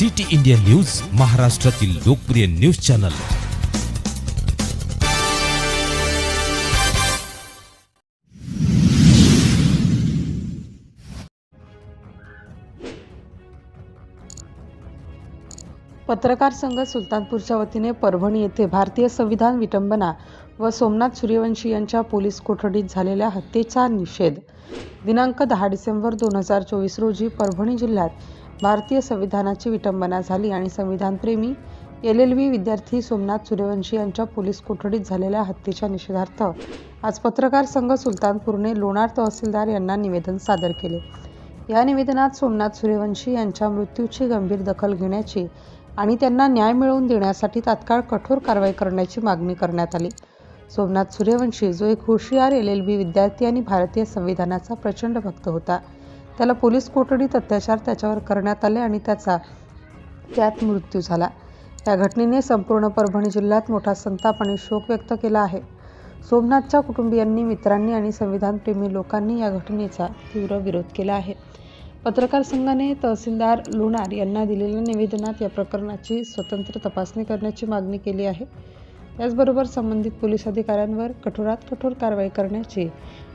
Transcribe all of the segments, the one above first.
City India news महाराष्ट्रातील लोकप्रिय news channel. पत्रकार संघ सुलतानपूरच्या वतीने परभणी येथे भारतीय संविधान विटंबना व सोमनाथ सूर्यवंशी यांच्या पोलीस कोठडीत झालेल्या हत्येचा निषेध. दिनांक दहा डिसेंबर दोन हजार चोवीस रोजी परभणी जिल्ह्यात भारतीय संविधानाची विटंबना झाली आणि संविधानप्रेमी एल एल व्ही विद्यार्थी सोमनाथ सूर्यवंशी यांच्या पोलीस कोठडीत झालेल्या हत्येच्या निषेधार्थ आज पत्रकार संघ सुलतानपूरने लोणार तहसीलदार यांना निवेदन सादर केले. या निवेदनात सोमनाथ सूर्यवंशी यांच्या मृत्यूची गंभीर दखल घेण्याची आणि त्यांना न्याय मिळवून देण्यासाठी तात्काळ कठोर कारवाई करण्याची मागणी करण्यात आली. सोमनाथ सूर्यवंशी जो एक हुशियार एल एल बी विद्यार्थी आणि भारतीय संविधानाचा प्रचंड भक्त होता त्याला पोलीस कोठडीत अत्याचार त्याच्यावर करण्यात आले आणि त्याचा त्यात मृत्यू झाला. या घटनेने संपूर्ण परभणी जिल्ह्यात मोठा संताप आणि शोक व्यक्त केला आहे. सोमनाथच्या कुटुंबियांनी मित्रांनी आणि संविधानप्रेमी लोकांनी या घटनेचा तीव्र विरोध केला आहे. पत्रकार संघाने तहसीलदार लोणार यांना दिलेल्या निवेदनात या प्रकरणाची स्वतंत्र तपासणी करण्याची मागणी केली आहे. त्याचबरोबर संबंधित पोलीस अधिकाऱ्यांवर कठोरात कठोर कारवाई करण्याची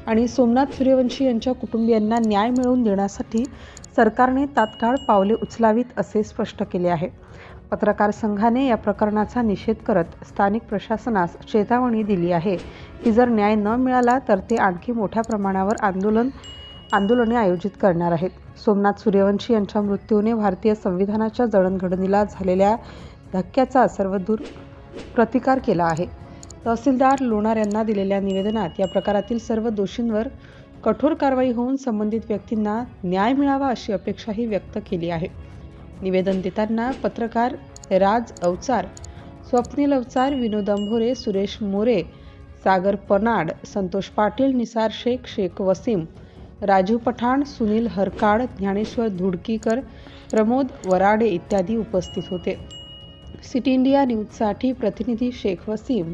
आणि सोमनाथ सूर्यवंशी यांच्या कुटुंबियांना न्याय मिळवून देण्यासाठी सरकारने तात्काळ पावले उचलावीत असे स्पष्ट केले आहे. पत्रकार संघाने या प्रकरणाचा निषेध करत स्थानिक प्रशासनास चेतावणी दिली आहे की जर न्याय न मिळाला तर ते आणखी मोठ्या प्रमाणावर आंदोलन आंदोलने आयोजित करणार आहेत. सोमनाथ सूर्यवंशी यांच्या मृत्यूने भारतीय संविधानाच्या जडणघडणीला झालेल्या धक्क्याचा सर्वदूर प्रतिकार केला आहे. तहसीलदार लोणार यांना दिलेल्या निवेदनात या प्रकारातील सर्व दोषींवर कठोर कारवाई होऊन संबंधित व्यक्तींना न्याय मिळावा अशी अपेक्षाही व्यक्त केली आहे. निवेदन देताना पत्रकार राज अवचार स्वप्नील अवचार विनोद अंभोरे सुरेश मोरे सागर पनाड संतोष पाटील निसार शेख शेख वसीम राजू पठाण सुनील हरकाड ज्ञानेश्वर धुडकीकर प्रमोद वराडे इत्यादी उपस्थित होते. सिटी इंडिया न्यूजसाठी प्रतिनिधी शेख वसीम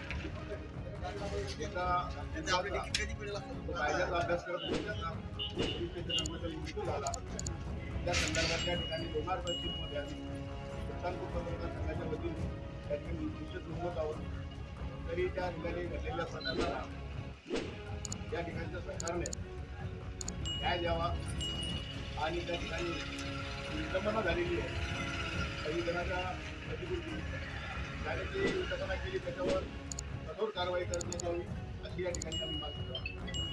कायद्याचा अभ्यास करत झाला त्या संदर्भात त्या ठिकाणी लोणार पश्चिममध्ये आम्ही सुलतानपूर पत्रकार संघाच्या वतीने त्या ठिकाणी निश्चित नोंदवत आहोत. तरी त्या ठिकाणी घडलेल्या प्रकरणाला या ठिकाणच्या सरकारने न्याय द्यावा आणि त्या ठिकाणी विटंबना झालेली आहे संविधानाच्या प्रतिकृती त्याने जी विटंबना केली त्याच्यावर कठोर कारवाई करण्यात यावी अशी या ठिकाणी आम्ही मागणी करतो.